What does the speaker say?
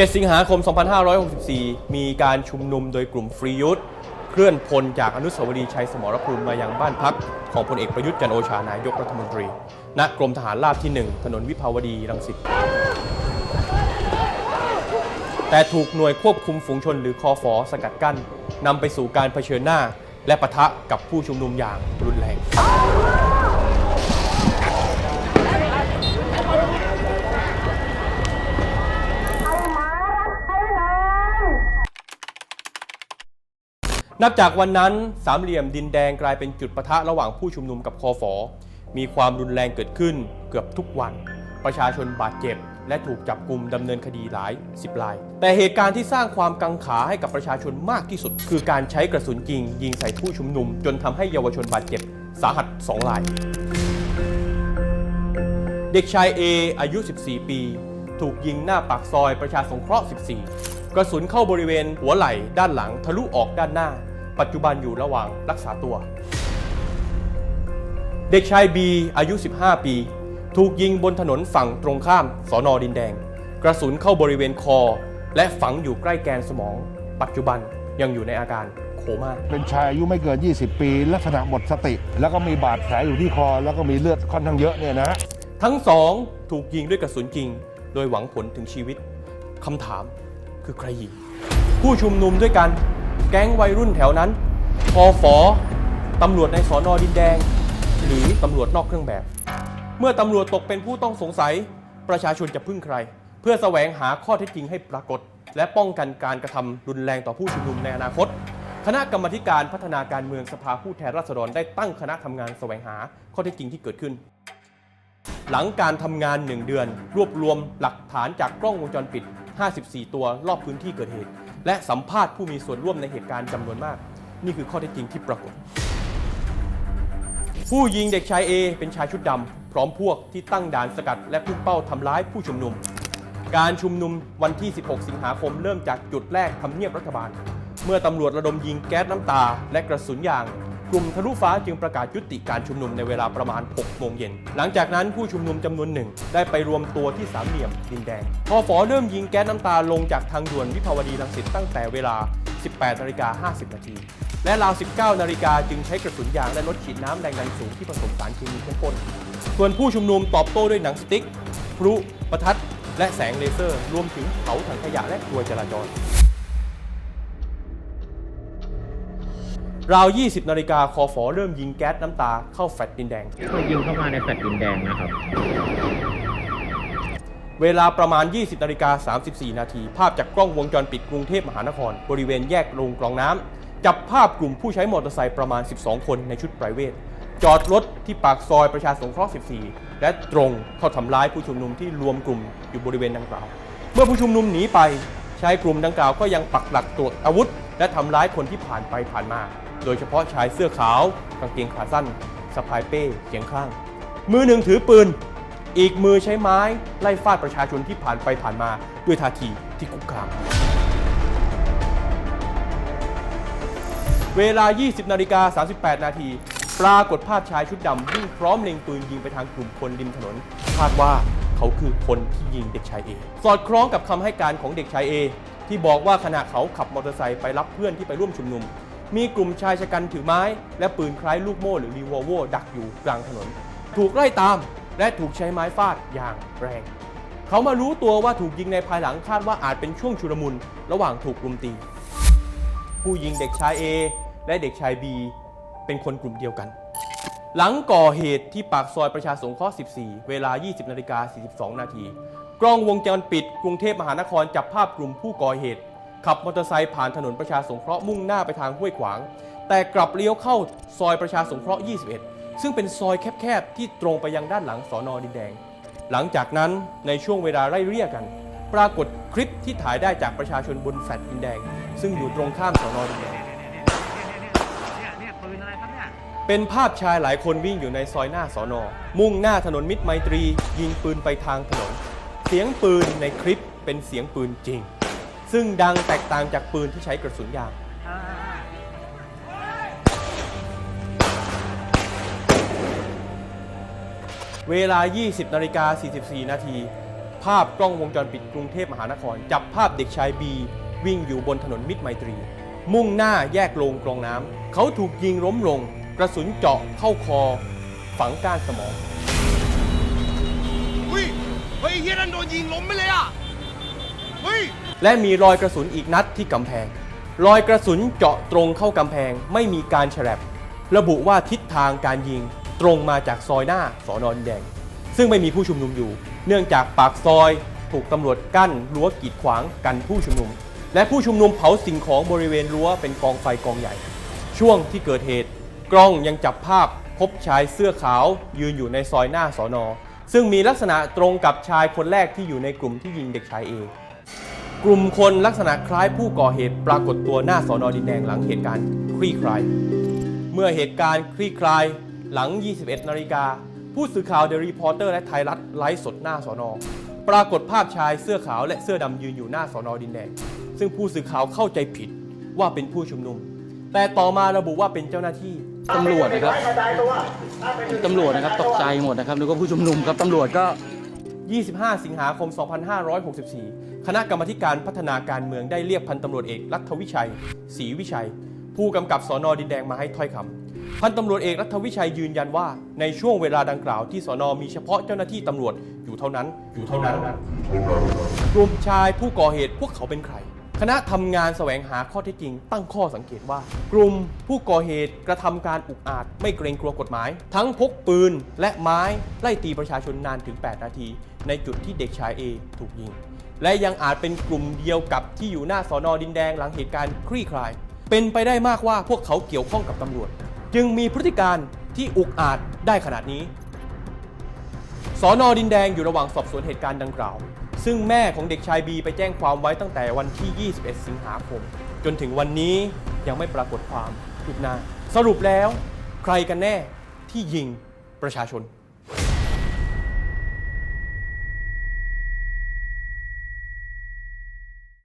7 สิงหาคม 2564 มีการชุมนุมโดยกลุ่มฟรียุทธเคลื่อนพลจากอนุสาวรีย์ชัยสมรภูมิมายังบ้านพักของพลเอกประยุทธ์จันโอชานายกรัฐมนตรี ณ กรมทหารราบที่ 1 ถนนวิภาวดีรังสิต แต่ถูกหน่วยควบคุมฝูงชนหรือคอฟอสกัดกั้นนำไปสู่การเผชิญหน้า และปะทะกับผู้ชุมนุมอย่างรุนแรง นับจากวันนั้นสามเหลี่ยมดินแดงกลายเป็นจุดปะทะระหว่างผู้ชุมนุมกับคอฟอมีความรุนแรงเกิดขึ้นเกือบทุกวัน ประชาชนบาดเจ็บ และถูกจับกลุ่มดำเนินคดีหลายสิบราย แต่เหตุการณ์ที่สร้างความกังขาให้กับประชาชนมากที่สุด คือการใช้กระสุนจริง ยิงใส่ผู้ชุมนุม จนทำให้เยาวชนบาดเจ็บสาหัสสองราย เด็กชาย A อายุ 14 ปี ถูกยิงหน้าปากซอยประชาสงเคราะห์ 14 กระสุนเข้าบริเวณหัวไหล่ด้านหลังทะลุออกด้านหน้า ปัจจุบันอยู่ระหว่างรักษาตัว เด็กชาย B อายุ 15 ปี ถูกยิงบนถนนฝั่งตรงข้ามสอนอดินแดง กระสุนเข้าบริเวณคอ และฝังอยู่ใกล้แกนสมอง ปัจจุบันยังอยู่ในอาการโคม่าเป็นชายอายุไม่เกิน 20 ปี ลักษณะหมดสติ แล้วก็มีบาดแผลอยู่ที่คอ แล้วก็มีเลือดค่อนข้างเยอะเนี่ยนะ ทั้งสองถูกยิงด้วยกระสุนจริง โดยหวังผลถึงชีวิตคำถามคือใครยิง ผู้ชุมนุมด้วยกัน แก๊งวัยรุ่นแถวนั้นพอฝอตำรวจในสอนอดินแดง หรือตำรวจนอกเครื่องแบบ เมื่อตำรวจตกเป็นผู้ต้องสงสัย ประชาชนจะพึ่งใคร เพื่อแสวงหาข้อเท็จจริงให้ปรากฏ และป้องกันการกระทำรุนแรงต่อผู้ชุมนุมในอนาคต คณะกรรมการพัฒนาการเมืองสภาผู้แทนราษฎรได้ตั้งคณะทำงานแสวงหาข้อเท็จจริงที่เกิดขึ้น หลังการทำงาน 1 เดือน รวบรวมหลักฐานจากกล้องวงจรปิด 54 ตัวรอบพื้นที่เกิดเหตุ และสัมภาษณ์ผู้มีส่วนร่วมในเหตุการณ์จำนวนมาก นี่คือข้อเท็จจริงที่ปรากฏ ผู้ยิงเด็กชาย A เป็นชายชุดดำพร้อมพวกที่ตั้งด่านสกัด และพุ่งเป้าทำร้ายผู้ชุมนุม การชุมนุมวันที่ 16 สิงหาคมเริ่มจากจุดแรกทำเนียบรัฐบาล เมื่อตำรวจระดมยิงแก๊สน้ำตา และกระสุนยาง กลุ่มทะลุฟ้าจึงประกาศยุติการชุมนุมในเวลาประมาณ 6 โมงเย็น หลังจากนั้นผู้ชุมนุมจำนวนหนึ่ง ได้ไปรวมตัวที่สามเหลี่ยมดินแดงพอฝอเริ่มยิงแก๊สน้ำตาลงจากทางด่วนวิภาวดีรังสิตตั้งแต่เวลา 18นาฬิกา50 นาที และราว 19นาฬิกาจึงใช้กระสุนยางและรถฉีดน้ำแรงดันสูงที่ผสมสารเคมีเข้มข้นส่วนผู้ชุมนุมตอบโต้ด้วยหนังสติ๊กพลุประทัด และแสงเลเซอร์ รวมถึงเผาถังขยะและกลวยจราจร ราว 20 นาฬิกาคอฟอเริ่มยิงแก๊สน้ำตาเข้าแฟลตดินแดง ก็ยิงเข้ามาในแฟลตดินแดงนะครับ เวลาประมาณ 20 นาฬิกา 34 นาที ภาพจากกล้องวงจรปิดกรุงเทพมหานคร บริเวณแยกโรงกรองน้ำ จับภาพกลุ่มผู้ใช้มอเตอร์ไซค์ประมาณ 12 คนในชุดไพรเวท จอดรถที่ปากซอยประชาสงเคราะห์ 14 และตรงเข้าทำร้ายผู้ชุมนุมที่รวมกลุ่มอยู่บริเวณดังกล่าว เมื่อผู้ชุมนุมหนีไปชายกลุ่มดังกล่าวก็ยังปักหลักตรวจอาวุธ และทำร้ายคนที่ผ่านไปผ่านมา โดยเฉพาะชายเสื้อขาวกางเกงขาสั้นสะพายเป้เขียงข้าง มือหนึ่งถือปืน อีกมือใช้ไม้ไล่ฟาดประชาชนที่ผ่านไปผ่านมาด้วยท่าทีที่คุกคาม เวลา 20นาฬิกา38 นาทีปรากฏภาพชายชุดดำวิ่งพร้อมเล็งปืนยิงไปทางกลุ่มคนริมถนนคาดว่าเขาคือคนที่ยิงเด็กชายเอ สอดคล้องกับคำให้การของเด็กชายเอ ที่บอกว่าขณะเขาขับมอเตอร์ไซค์ไปรับเพื่อนที่ไปร่วมชุมนุม มีกลุ่มชายชะกันถือไม้ และปืนคล้ายลูกโม่หรือรีวอลโวดักอยู่กลางถนน ถูกไล่ตามและถูกใช้ไม้ฟาดอย่างแรง เขามารู้ตัวว่าถูกยิงในภายหลังคาดว่าอาจเป็นช่วงชุลมุนระหว่างถูกรุมตี ผู้ยิงเด็กชาย A และเด็กชาย B เป็นคนกลุ่มเดียวกัน หลังก่อเหตุที่ปากซอยประชาสงเคราะห์ 14 เวลา 20นาฬิกา42 นาที กล้องวงจรปิด กรุงเทพมหานครจับภาพกลุ่มผู้ก่อเหตุ ขับมอเตอร์ไซค์ผ่านถนนประชาสงเคราะห์มุ่งหน้าไปทางห้วยขวาง แต่กลับเลี้ยวเข้าซอยประชาสงเคราะห์ 21 ซึ่งเป็นซอยแคบๆ ที่ตรงไปยังด้านหลังสอนอดินแดง หลังจากนั้นในช่วงเวลาไล่เรียกกัน ปรากฏคลิปที่ถ่ายได้จากประชาชนบนแฟลตดินแดง ซึ่งอยู่ตรงข้ามสอนอดินแดงเป็นภาพชายหลายคนวิ่งอยู่ในซอยหน้าสอนอ มุ่งหน้าถนนมิตรไมตรี ยิงปืนไปทางถนน เสียงปืนในคลิปเป็นเสียงปืนจริง ซึ่งดังแตกต่างจากปืนที่ใช้กระสุนยางเวลา 20นาฬิกา44 นาที ภาพกล้องวงจรปิดกรุงเทพมหานคร จับภาพเด็กชายบี วิ่งอยู่บนถนนมิตรไมตรี มุ่งหน้าแยกลงกรองน้ำ เขาถูกยิงล้มลง กระสุนเจาะเข้าคอ ฝังก้านสมอง ยเฮียนั่นโดนยิงล้มไปเลยอะ เฮ้ย และมีรอยกระสุนอีกนัดที่กำแพง รอยกระสุนเจาะตรงเข้ากำแพงไม่มีการแฉลบระบุว่าทิศทางการยิงตรงมาจากซอยหน้าสอนอนแดง ซึ่งไม่มีผู้ชุมนุมอยู่ เนื่องจากปากซอย ถูกตำรวจกั้นรั้วกีดขวางกันผู้ชุมนุม และผู้ชุมนุมเผาสิ่งของบริเวณรั้วเป็นกองไฟกองใหญ่ ช่วงที่เกิดเหตุ กล้องยังจับภาพพบชายเสื้อขาวยืนอยู่ในซอยหน้าสอนอ ซึ่งมีลักษณะตรงกับชายคนแรกที่อยู่ในกลุ่มที่ยิงเด็กชายเอกลุ่มคนลักษณะคล้ายผู้ก่อเหตุปรากฏตัวหน้าสอนอดินแดงหลังเหตุการณ์คลี่คลาย เมื่อเหตุการณ์คลี่คลายหลัง 21 นาฬิกา ผู้สื่อข่าวเด e รีพอร์เตอร์และไทยรัฐไลฟ์สดหน้าสอนอปรากฏภาพชายเสื้อขาวและเสื้อดำยืนอยู่หน้าสอนอดินแดง ซึ่งผู้สื่อข่าวเข้าใจผิดว่าเป็นผู้ชุมนุม แต่ต่อมาระบุว่าเป็นเจ้าหน้าที่ ตำรวจนะครับตำรวจนะครับตกใจหมดนะครับนึกว่าผู้ชุมนุมครับตำรวจก็ 25 สิงหาคม 2564 คณะกรรมาธิการพัฒนาการเมืองได้เรียกพันตำรวจเอกรัฐวิชัยศรีวิชัย ผู้กำกับสอนอดินแดงมาให้ถ้อยคำพันตำรวจเอกรัฐวิชัยยืนยันว่า ในช่วงเวลาดังกล่าวที่สอนอมีเฉพาะเจ้าหน้าที่ตำรวจอยู่เท่านั้นอยู่เท่านั้นกลุ่มชายผู้ก่อเหตุพวกเขาเป็นใคร คณะทำงานแสวงหาข้อเท็จจริง ตั้งข้อสังเกตว่า กลุ่มผู้ก่อเหตุกระทำการอุกอาจ ไม่เกรงกลัวกฎหมาย ทั้งพกปืนและไม้ไล่ตีประชาชนนานถึง 8 นาที ในจุดที่เด็กชายเอถูกยิง และยังอาจเป็นกลุ่มเดียวกับที่อยู่หน้าสอนอดินแดงหลังเหตุการณ์คลี่คลาย เป็นไปได้มากว่าพวกเขาเกี่ยวข้องกับตำรวจ จึงมีพฤติการที่อุกอาจได้ขนาดนี้สอนอดินแดงอยู่ระหว่างสอบสวนเหตุการณ์ดังกล่าว ซึ่งแม่ของเด็กชายบีไปแจ้งความไว้ตั้งแต่วันที่ 21 สิงหาคม จนถึงวันนี้ยังไม่ปรากฏความคืบหน้า สรุปแล้ว ใครกันแน่ที่ยิงประชาชน